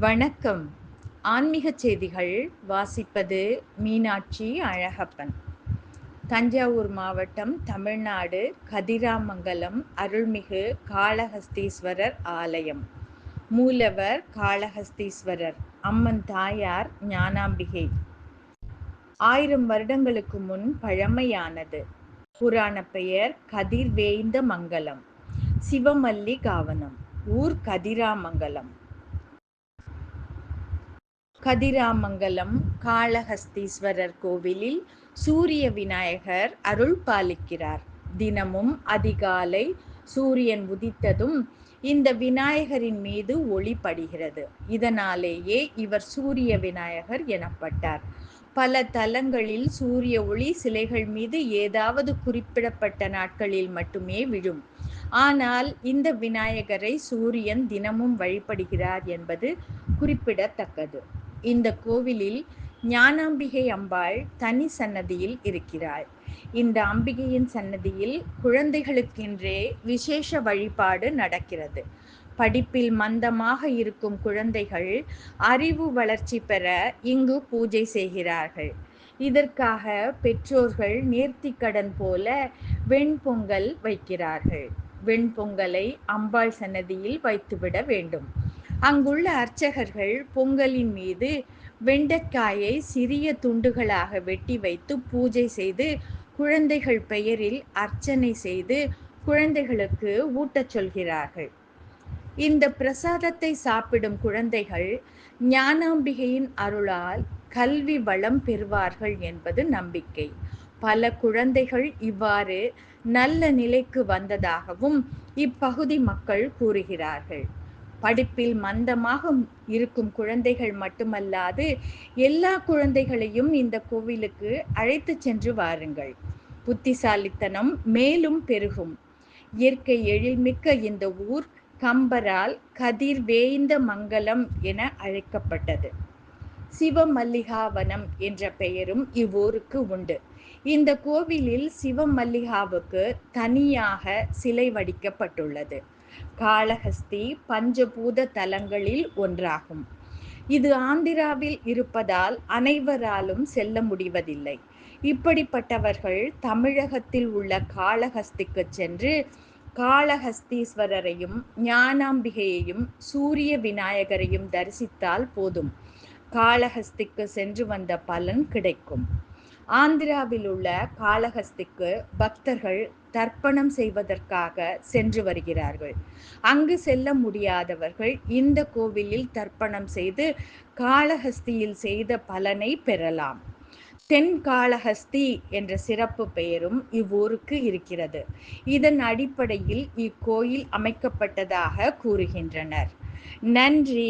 வணக்கம். ஆன்மீகச் செய்திகள் வாசிப்பது மீனாட்சி அழகப்பன். தஞ்சாவூர் மாவட்டம் தமிழ்நாடு கதிராமங்கலம் அருள்மிகு காளஹஸ்தீஸ்வரர் ஆலயம். மூலவர் காளஹஸ்தீஸ்வரர் அம்மன் தாயார் ஞானாம்பிகை. ஆயிரம் வருடங்களுக்கு முன் பழமையானது. புராண பெயர் கதிர்வேய்ந்த மங்கலம். சிவமல்லி காவனம் ஊர் கதிராமங்கலம். கதிராமங்கலம் காளஹஸ்தீஸ்வரர் கோவிலில் சூரிய விநாயகர் அருள் பாலிக்கிறார். தினமும் அதிகாலை சூரியன் உதித்ததும் இந்த விநாயகரின் மீது ஒளி படுகிறது. இதனாலேயே இவர் சூரிய விநாயகர் எனப்பட்டார். பல தலங்களில் சூரிய ஒளி சிலைகள் மீது ஏதாவது குறிப்பிடப்பட்ட நாட்களில் மட்டுமே விழும். ஆனால் இந்த விநாயகரை சூரியன் தினமும் வழிபடுகிறார் என்பது குறிப்பிடத்தக்கது. இந்த கோவிலில் ஞானாம்பிகை அம்பாள் தனி சன்னதியில் இருக்கிறாள். இந்த அம்பிகையின் சன்னதியில் குழந்தைகளுக்கென்றே விசேஷ வழிபாடு நடக்கிறது. படிப்பில் மந்தமாக இருக்கும் குழந்தைகள் அறிவு வளர்ச்சி பெற இங்கு பூஜை செய்கிறார்கள். இதற்காக பெற்றோர்கள் நேர்த்திக்கடன் போல வெண்பொங்கல் வைக்கிறார்கள். வெண்பொங்கலை அம்பாள் சன்னதியில் வைத்துவிட வேண்டும். அங்குள்ள அர்ச்சகர்கள் பொங்கலின் மீது வெண்டைக்காயை சிறிய துண்டுகளாக வெட்டி வைத்து பூஜை செய்து குழந்தைகள் பெயரில் அர்ச்சனை செய்து குழந்தைகளுக்கு ஊட்டச் சொல்கிறார்கள். இந்த பிரசாதத்தை சாப்பிடும் குழந்தைகள் ஞானாம்பிகையின் அருளால் கல்வி வளம் பெறுவார்கள் என்பது நம்பிக்கை. பல குழந்தைகள் இவ்வாறு நல்ல நிலைக்கு வந்ததாகவும் இப்பகுதி மக்கள் கூறுகிறார்கள். படிப்பில் மந்தமாக இருக்கும் குழந்தைகள் மட்டுமல்லாது எல்லா குழந்தைகளையும் இந்த கோவிலுக்கு அழைத்து சென்று வாருங்கள். புத்திசாலித்தனம் மேலும் பெருகும். இயற்கை எழில்மிக்க இந்த ஊர் கம்பரால் கதிர் வேய்ந்த மங்கலம் என அழைக்கப்பட்டது. சிவமல்லிகாவனம் என்ற பெயரும் இவ்வூருக்கு உண்டு. இந்த கோவிலில் சிவமல்லிகாவுக்கு தனியாக சிலை வடிக்கப்பட்டுள்ளது. காளஹஸ்தி பஞ்சபூத தலங்களில் ஒன்றாகும். இது ஆந்திராவில் இருப்பதால் அனைவராலும் செல்ல முடிவதில்லை. இப்படிப்பட்டவர்கள் தமிழகத்தில் உள்ள காளஹஸ்திக்கு சென்று காளஹஸ்தீஸ்வரரையும் ஞானாம்பிகையையும் சூரிய விநாயகரையும் தரிசித்தால் போதும். காளஹஸ்திக்கு சென்று வந்த பலன் கிடைக்கும். ஆந்திராவில் உள்ள காளஹஸ்திக்கு பக்தர்கள் தர்ப்பணம் செய்வதற்காக சென்று வருகிறார்கள். அங்கு செல்ல முடியாதவர்கள் இந்த கோவிலில் தர்ப்பணம் செய்து காளஹஸ்தியில் செய்த பலனை பெறலாம். தென்காளஹஸ்தி என்ற சிறப்பு பெயரும் இவ்வூருக்கு இருக்கிறது. இதன் அடிப்படையில் இக்கோயில் அமைக்கப்பட்டதாக கூறுகின்றனர். நன்றி.